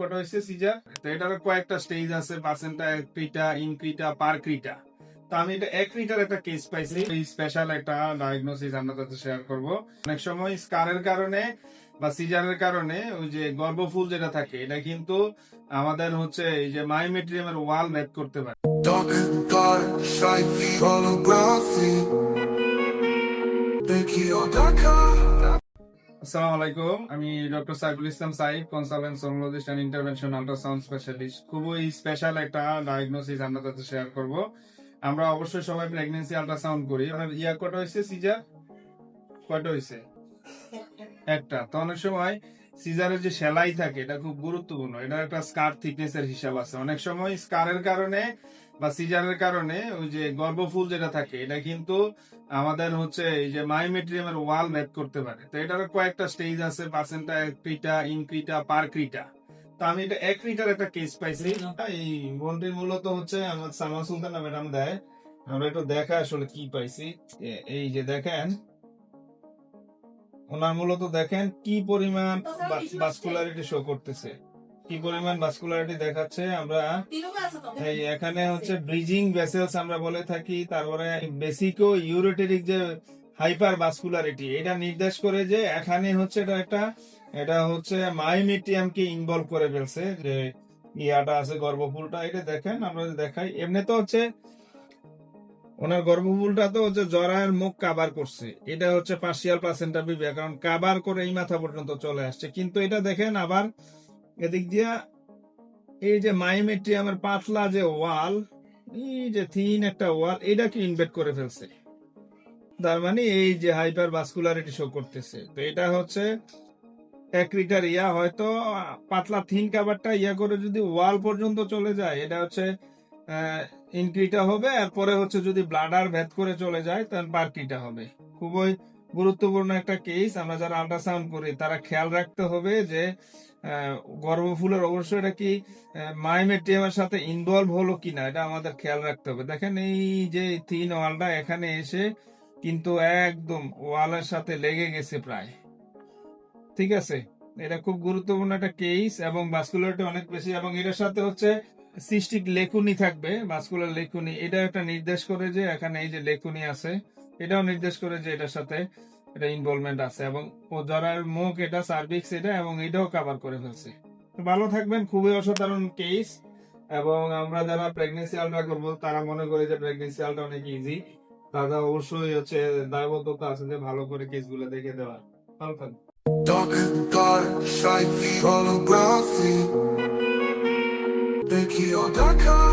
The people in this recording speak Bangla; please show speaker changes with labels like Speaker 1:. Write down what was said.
Speaker 1: কটা সিজার তো এটার কয়েকটা স্টেজ আছে পার্সেন্টা ক্রিটা ইনক্রিটা তো আমি এটা একটা কেস পাইছি। এই স্পেশাল একটা ডায়াগনোসিস শেয়ার করব। অনেক সময় স্কারের কারণে বা সিজারের কারণে ওই যে গর্ভফুল যেটা থাকে এটা কিন্তু আমাদের হচ্ছে এই যে মাইমেট্রিয়ামের ওয়াল ভেদ করতে পারে।
Speaker 2: Dark and dark,
Speaker 1: আসসালামু আলাইকুম। আমি doctor Saiful Islam Saif consultant sonologist and intervention ultrasound specialist খুবই স্পেশাল একটা ডায়াগনোসিস আমরা তাতে শেয়ার করব। আমরা অবশ্যই সবাই প্রেগন্যান্সি আল্ট্রাসাউন্ড করি। আপনার ইয়া কটা হয়েছে সিজার কয়টা হয়েছে? একটা। তো অনেক সময় সিজারের যে সেলাই থাকে, এটা খুব গুরুত্বপূর্ণ। এটা একটা স্কার থিকনেস এর হিসাব আছে। অনেক সময় স্কারের কারণে বা সিজারের কারণে ওই যে গর্ভফুল যেটা থাকে, এটা কিন্তু আমাদের হচ্ছে এই যে মাইমেট্রিয়ামের ওয়াল ভেদ করতে পারে। তো এটার কয়েকটা স্টেজ আছে পার্সেন্টা ক্রিটা ইনক্রিটা পার ক্রিটা তো আমি এটা এক লিটার একটা কেস পাইছি। এই বোনটির মূলত হচ্ছে আমার সামা সুলতানা ম্যাডাম দেয়। আমরা একটু দেখা আসলে কি পাইছি। এই যে দেখেন ওনার মূলত দেখেন কি পরিমাণ ভাস্কুলারিটি শো করতেছে। কি পরিমাণ ভাস্কুলারিটি দেখাচ্ছে আমরা এই এখানে হচ্ছে ব্রিজিং ভেসেলস আমরা বলে থাকি তারপরে বেসিকো ইউরেটেরিক যে হাইপার ভাস্কুলারিটি এটা নির্দেশ করে যে এখানে হচ্ছে এটা একটা এটা হচ্ছে মাইমিটিয়াম কে ইনভলভ করে ফেলছে যে ইয়াটা আছে গর্ভফুলটা এটা দেখেন আমরা দেখাই এমনি তো হচ্ছে ওনার গর্ভফুলটা তো হচ্ছে জরায়ের মুখ কাবার করছে। এটা হচ্ছে পার্সিয়াল প্লাসেন্টা বিবিয়া কারণ কাবার করে এই মাথা পর্যন্ত চলে আসছে। কিন্তু এটা দেখেন আবার এদিক দিয়া এই যে মাইমেট্রিয়ামের পাতলা যে ওয়াল এই যে থিন একটা ওয়াল এটাকে ইনভেট করে ফেলছে। তার মানে এই যে হাইপার ভাস্কুলারিটি শো করতেছে। তো এটা হচ্ছে ইয়া হয়তো পাতলা থিন কাভারটা ইয়া করে যদি ওয়াল পর্যন্ত চলে যায়, এটা হচ্ছে ইনক্রিটা হবে, আর পরে হচ্ছে যদি ব্লাডার ভেদ করে চলে যায় তাহলে পার্কিটা হবে। খুবই গুরুত্বপূর্ণ একটা কেস আমরা যারা আল্ট্রাসাউন্ড করি, তারা খেয়াল রাখতে হবে যে গর্ভফুলের অবশ্যই এটা কি মাইমেট্রিয়ামের সাথে ইনভলভ হলো কিনা, এটা আমাদের খেয়াল রাখতে হবে। দেখেন এই যে থিন ওয়ালটা এখানে এসে কিন্তু একদম ওয়ালের সাথে লেগে গেছে প্রায়। ঠিক আছে? এটা খুব গুরুত্বপূর্ণ একটা কেস এবং ভাস্কুলারিটি অনেক বেশি, এবং এটার সাথে হচ্ছে সিস্টিক লেকুনি থাকবে ভাস্কুলার লেকুনি। এটা একটা নির্দেশ করে যে এখানে এই যে লেকুনি আছে এটাও নির্দেশ করে যে এটার সাথে এটা ইনভলভমেন্ট আছে। এবং ও জরার মুখ এটা সার্ভিক্স এটা এবং এটাও কভার করে ফেলছে। ভালো থাকবেন খুবই অসাধারণ কেস এবং আমরা যারা প্রেগনেন্সি আলট্রা করব তারা মনে করে যে প্রেগনেন্সি আলট্রা অনেক ইজি তারা অবশ্যই হচ্ছে দায়বদ্ধতা আছে যে ভালো করে কেসগুলো দেখে দেওয়ার। ভালো থাকবেন।
Speaker 2: Dark dark, shine holography. Tokyo.com